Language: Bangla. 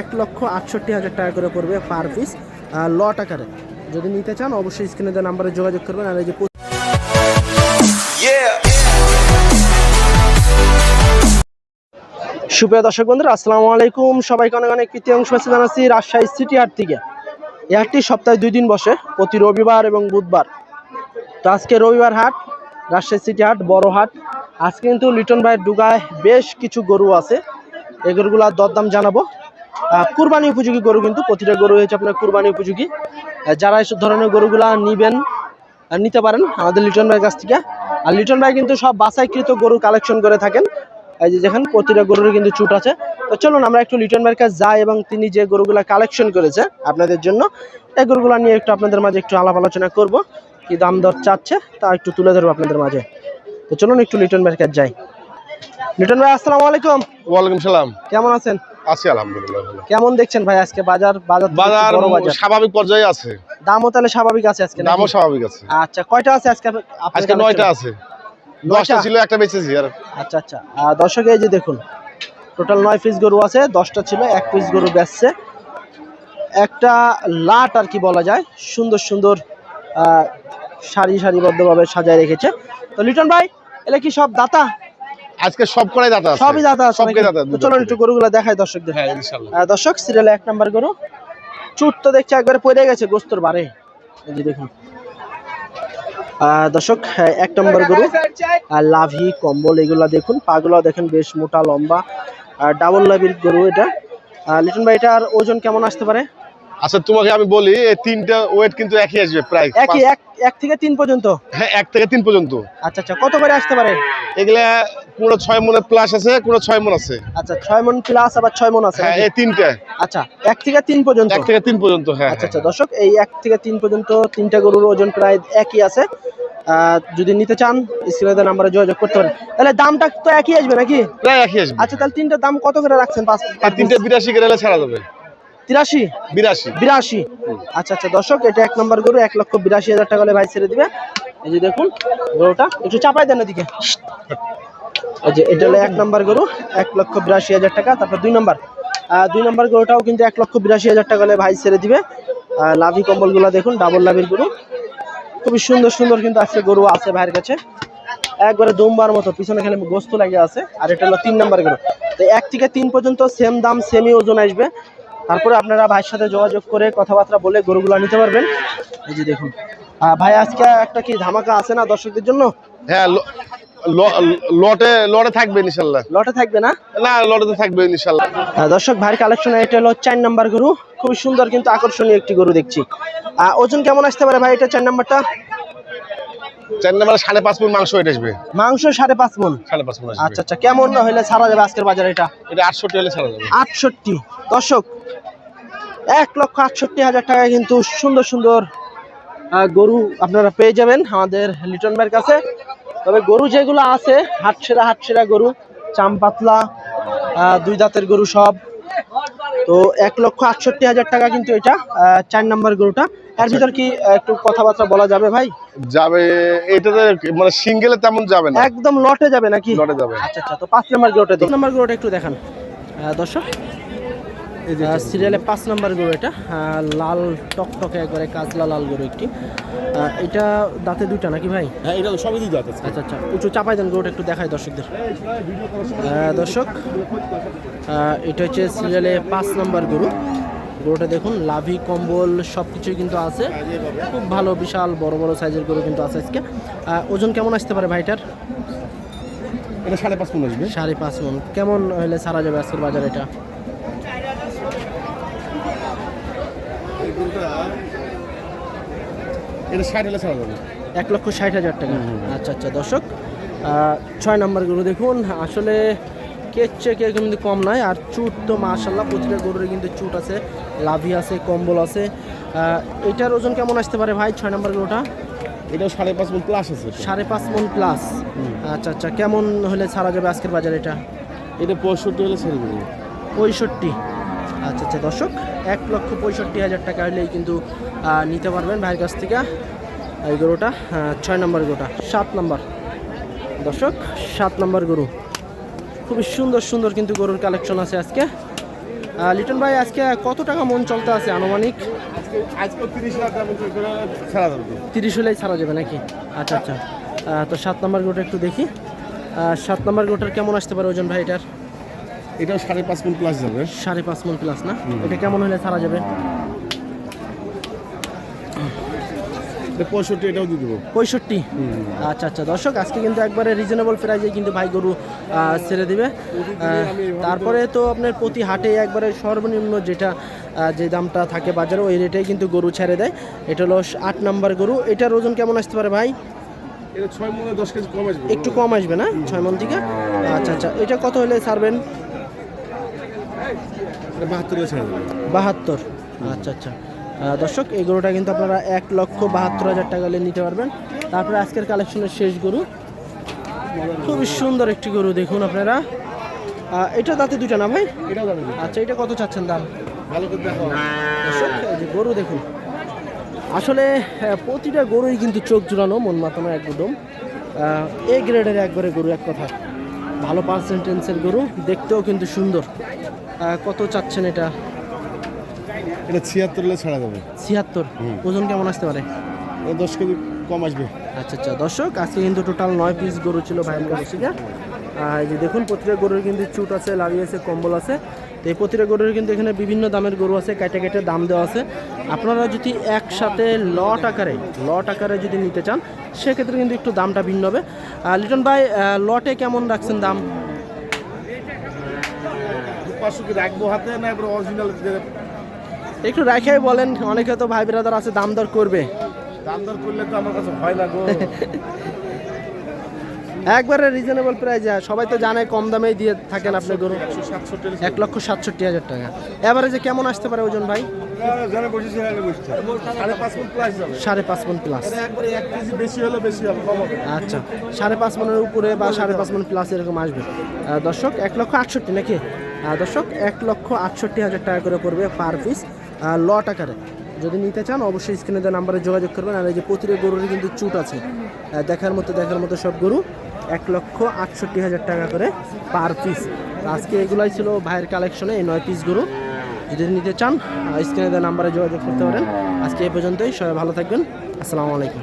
এক লক্ষ আটষট্টি হাজার টাকা করে পড়বে পার পিস লট আকারে। যদি নিতে চান, অবশ্যই স্ক্রিনে দেওয়া নাম্বারে যোগাযোগ করবেন আর এই যে সুপ্রিয় দর্শক বন্ধুরা, আসসালামু আলাইকুম। সবাইকে অনেক অনেক প্রীতি অংশ জানাচ্ছি রাজশাহী সিটি হাট থেকে। এই হাটটি সপ্তাহে দুই দিন বসে, প্রতি রবিবার এবং বুধবার। তো আজকে রবিবার হাট, রাজশাহী সিটি হাট, বড় হাট। আজকে কিন্তু লিটন ভাইয়ের ডুগায় বেশ কিছু গরু আছে। এই গরুগুলার দরদাম জানাব। কুরবানি উপযোগী গরু কিন্তু প্রতিটা গরু হয়েছে আপনার কুরবানি উপযোগী। যারা এসব ধরনের গরুগুলা নিবেন নিতে পারেন আমাদের লিটন ভাইয়ের কাছ থেকে। আর লিটন ভাই কিন্তু সব বাছাইকৃত গরু কালেকশন করে থাকেন। এই যে দেখেন প্রতিটা গরুর কিন্তু চুট আছে। তো চলুন আমরা একটু লিটন ভাইয়ের কাছে যাই এবং তিনি যে গরুগুলা কালেকশন করেছে আপনাদের জন্য, এই গরুগুলা নিয়ে একটু আপনাদের মাঝে একটু আলাপ আলোচনা করব। কি দাম দর চাচ্ছে তা একটু তুলে ধরবো আপনাদের মাঝে। তো চলুন একটু লিটন ভাইয়ের কাছে যাই। লিটন ভাই আসসালামু আলাইকুম। ওয়ালাইকুম সালাম। কেমন আছেন? আছি আলহামদুলিল্লাহ ভালো। কেমন দেখছেন ভাই আজকে বাজার? বাজার বাজার স্বাভাবিক পর্যায়ে আছে। দামও তাহলে স্বাভাবিক আছে আজকে? দামও স্বাভাবিক আছে। আচ্ছা কয়টা আছে আজকে আজকে নয়টা আছে? দশটা ছিল একটা বেঁচেছি আর আচ্ছা আচ্ছা। দর্শক এই যে দেখুন টোটাল নয় পিস গরু আছে দশটা ছিল এক পিস গরু বেচছে। একটা লাট আর কি বলা যায় সুন্দর সুন্দর আহ, সারি সারিবদ্ধভাবে সাজায় রেখেছে। তো লিটন ভাই এলে কি সব দাতা? আজকে সব করাই দাতা আছে। সবই দাতা আছে সবকে দাতা তো চলুন একটু গরুগুলো দেখাই দর্শকদের। হ্যাঁ ইনশাআল্লাহ। দর্শক সিরিয়ালে এক নাম্বার গরু। চুট তো দেখছি একবারে পড়ে গেছে গোস্তর বারে। এই যে দেখুন। আহ, দর্শক হ্যাঁ, এক নম্বর গরু। আর লাভি কম্বল এগুলা দেখুন। পাগুলো দেখেন বেশ মোটা লম্বা। আর ডাবল লাভির গরু এটা। লিটন ভাই এটার ওজন কেমন আসতে পারে? আচ্ছা তোমাকে আমি বলি এই তিনটা ওয়েট কিন্তু একই আসবে প্রায় একই এক এক থেকে তিন পর্যন্ত? হ্যাঁ এক থেকে তিন পর্যন্ত। আচ্ছা আচ্ছা কত করে আসতে পারে? এগুলা কোনো ছয় মনের প্লাস আছে কোনো ছয় মন আছে। আচ্ছা ছয় মন প্লাস আবার ছয় মন আছে হ্যাঁ এই তিনটা। আচ্ছা এক থেকে তিন পর্যন্ত? এক থেকে তিন পর্যন্ত হ্যাঁ আচ্ছা আচ্ছা দর্শক এই এক থেকে তিন পর্যন্ত তিনটা গরুর ওজন প্রায় একই আছে। যদি নিতে চান স্ক্রিনে নাম্বারে যোগাযোগ করতে পারেন। তাহলে দামটা তো একই আসবে নাকি? প্রায় একই আসবে। আচ্ছা তাহলে তিনটার দাম কত করে রাখছেন? পাঁচ তিনটে বিরাশি গেলে ছাড়া যাবে। তিরাশি? বিরাশি। বিরাশি। আচ্ছা আচ্ছা দর্শক এটা এক নম্বর গরু এক লক্ষ বিরাশি হাজার টাকা হলে ভাই ছেড়ে দিবে। এই যে দেখুন গরুটা একটু চাপাই দেন এদিকে। এই যে এটা হলো এক নম্বর গরু এক লক্ষ বিরাশি হাজার টাকা তারপর দুই নম্বর। দুই নম্বর গরুটাও কিন্তু এক লক্ষ বিরাশি হাজার টাকা হলে ভাই ছেড়ে দিবে। লাভি কম্বলগুলো দেখুন ডাবল লাভির গরু। খুবই সুন্দর সুন্দর কিন্তু আজকে গরু আছে ভাইয়ের কাছে। একবারে দুমবার মতো পিছনে খেলে গোস্ত লাগে আছে আর এটা হলো তিন নম্বর গরু। তো এক থেকে তিন পর্যন্ত সেম দাম সেমই ওজন আসবে। তারপরে আপনারা ভাইয়ের সাথে যোগাযোগ করে কথাবার্তা বলে গরুগুলো নিতে পারবেন। এই যে দেখুন। ভাই আজকে একটা কি ধামাকা আছে না দর্শকদের জন্য? হ্যাঁ লটে লটে থাকবে ইনশাল্লাহ লটে থাকবে না? না লটে থাকবে ইনশাল্লাহ দর্শক ভাইয়ের কালেকশন এটা হলো চার নাম্বার গরু। খুবই সুন্দর কিন্তু আকর্ষণীয় একটি গরু দেখছি। ওজন কেমন আসতে পারে ভাই এটা চার নাম্বারটা? চার নম্বরে সাড়ে পাঁচ মাংস এটা আসবে। মাংস সাড়ে পাঁচ মন। সাড়ে পাঁচ আচ্ছা আচ্ছা কেমন হলে ছাড়া যাবে আজকের বাজারে এটা? এটা আটষট্টি হলে ছাড়া যাবে। আটষট্টি। দর্শক এক লক্ষ আটষট্টি হাজার টাকায় কিন্তু সুন্দর সুন্দর গরু আপনারা পেয়ে যাবেন আমাদের লিটন ভাইয়ের কাছে। তবে গরু যেগুলো আছে হাটসেরা হাটসেরা গরু চাম পাতলা দুই দাঁতের গরু সব। তো এক লক্ষ আটষট্টি হাজার টাকা কিন্তু এটা চার নাম্বার গরুটা। এর ভিতর কি একটু কথাবার্তা বলা যাবে ভাই? যাবে এটাতে মানে সিঙ্গেলে তেমন যাবে না। একদম লটে যাবে নাকি? লটে যাবে। আচ্ছা আচ্ছা তো পাঁচ নাম্বার গরুটা দিন নাম্বার গরুটা একটু দেখান। দর্শক সিরিয়ালে পাঁচ নাম্বার গরু এটা। লাল টকটকে একবারে কাজলা লাল গরু একটি। এটা দাঁতে দুইটা নাকি ভাই? হ্যাঁ এটা সবই দুই দাঁত আচ্ছা আচ্ছা। একটু চাপাই দেন গরুটা একটু দেখায় দর্শকদের। দর্শক এটা হচ্ছে সিরিয়ালে পাঁচ নাম্বার গরু। গরুটা দেখুন লাভি কম্বল সব কিছুই কিন্তু আছে। খুব ভালো বিশাল বড় বড় সাইজের গরু কিন্তু আছে আজকে। ওজন কেমন আসতে পারে ভাইটার? এটা সাড়ে পাঁচ ফুট আসবে। সাড়ে পাঁচ মন। কেমন হলে সারা যাবে আজকের বাজার এটা? এটা ষাট হলে ছাড়া যাবে। এক লক্ষ ষাট হাজার টাকা। আচ্ছা আচ্ছা দর্শক ছয় নাম্বার গরু দেখুন। আসলে কের চেয়ে কিন্তু কম নয় আর চুট তো মাশাল্লাহ প্রতিটা গরুরে কিন্তু চুট আছে লাভি আছে কম্বল আছে। এটার ওজন কেমন আসতে পারে ভাই ছয় নাম্বার গরুটা এটাও সাড়ে পাঁচ মন প্লাস আছে সাড়ে পাঁচ মন প্লাস আচ্ছা আচ্ছা কেমন হলে ছাড়া যাবে আজকের বাজার এটা? এটা পঁয়ষট্টি হলে ছেড়ে দেবে। পঁয়ষট্টি। আচ্ছা আচ্ছা দর্শক এক লক্ষ পঁয়ষট্টি হাজার টাকা হলেই কিন্তু নিতে পারবেন ভাইয়ের কাছ থেকে এই গরুটা ছয় নম্বর গরুটা সাত নম্বর। দর্শক সাত নম্বর গরু। খুবই সুন্দর সুন্দর কিন্তু গরুর কালেকশন আছে আজকে। লিটন ভাই আজকে কত টাকা মন চলতে আছে আনুমানিক? তিরিশ হলেই ছাড়া যাবে নাকি? আচ্ছা আচ্ছা। তো সাত নম্বর গোটা একটু দেখি। সাত নম্বর গোটার কেমন আসতে পারে ওজন ভাই এটার? এটাও সাড়ে পাঁচ মিনিট প্লাস যাবে। সাড়ে পাঁচ মন প্লাস না? এটা কেমন হলে ছাড়া যাবে? পঁয়ষট্টি এটাও দিয়ে দেবো। পঁয়ষট্টি? আচ্ছা আচ্ছা। দর্শক আজকে কিন্তু একবারে রিজনেবল প্রাইজে কিন্তু ভাই গরু ছেড়ে দিবে। তারপরে তো আপনার প্রতি হাটে একবারে সর্বনিম্ন যেটা যে দামটা থাকে বাজারে ওই রেটেই কিন্তু গরু ছেড়ে দেয়। এটা হলো আট নাম্বার গরু। এটার ওজন কেমন আসতে পারে ভাই? এটা ছয় মনে দশ কেজি কম আসবে। একটু কম আসবে না? ছয় মন থেকে? আচ্ছা আচ্ছা। এটা কত হলে ছাড়বেন? বাহাত্তরে আচ্ছা আচ্ছা। দর্শক এই গরুটা কিন্তু আপনারা এক লক্ষ বাহাত্তর হাজার টাকা নিতে পারবেন। তারপরে আজকের কালেকশনের শেষ গরু। খুবই সুন্দর একটি গরু দেখুন আপনারা। এটা দাঁতে দুটা না ভাই? আচ্ছা এটা কত চাচ্ছেন দাম? ভালো করে দর্শক গরু দেখুন। আসলে প্রতিটা গরুই কিন্তু চোখ জুড়ানো মন মাতানো একদম এ গ্রেডের একবারে গরু এক কথা। ভালো পার্সেন্টেন্সের গরু দেখতেও কিন্তু সুন্দর। কত চাচ্ছেন এটা? এটা ছিয়াত্তর ছাড়া যাবে। ছিয়াত্তর? ওজন কেমন আসতে পারে? দশ কেজি কম আসবে। আচ্ছা আচ্ছা দর্শক আজকে কিন্তু টোটাল নয় পিস গরু ছিল ভাইয়ের কাছে এই যে দেখুন প্রতিটা গরুর কিন্তু চুট আছে লাড়ি আছে কম্বল আছে। তো এই প্রতিটা গরুর কিন্তু এখানে বিভিন্ন দামের গরু আছে কেটে কেটে দাম দেওয়া আছে। আপনারা যদি একসাথে লট আকারে লট আকারে যদি নিতে চান সেক্ষেত্রে কিন্তু একটু দামটা ভিন্ন হবে। আর লিটন ভাই লটে কেমন রাখছেন দাম? রাখব হাতে না অরিজিনাল একটু রাখাই বলেন অনেকে তো ভাই বিরাদার আছে দাম দর করবে। দাম দর করলে তো আমার কাছে ভয় না গো। একবারে রিজনেবল প্রাইস সবাই তো জানে কম দামেই দিয়ে থাকেন আপনি গরু। এক লক্ষ সাতষট্টি হাজার টাকা। এবারে যে কেমন আসতে পারে ওজন ভাই? সাড়ে পাঁচ মন প্লাস আচ্ছা সাড়ে পাঁচ মনের উপরে বা সাড়ে পাঁচ মন প্লাস এরকম আসবে। দর্শক, এক লক্ষ আটষট্টি নাকি? দর্শক, এক লক্ষ আটষট্টি হাজার টাকা করে পড়বে পার পিস লট আকারে। যদি নিতে চান, অবশ্যই স্ক্রিনে নাম্বারে যোগাযোগ করবেন। আর এই যে প্রতিটা গরুরই কিন্তু চুট আছে। দেখার মতো দেখার মতো সব গরু। এক লক্ষ আটষট্টি হাজার টাকা করে পার পিস আজকে এগুলাই ছিল ভাইয়ের কালেকশনে এই নয় পিসগুলো যদি নিতে চান স্ক্রিনে দেওয়া নাম্বারে যোগাযোগ করতে পারেন। আজকে এই পর্যন্তই, সবাই ভালো থাকবেন। আসসালামু আলাইকুম।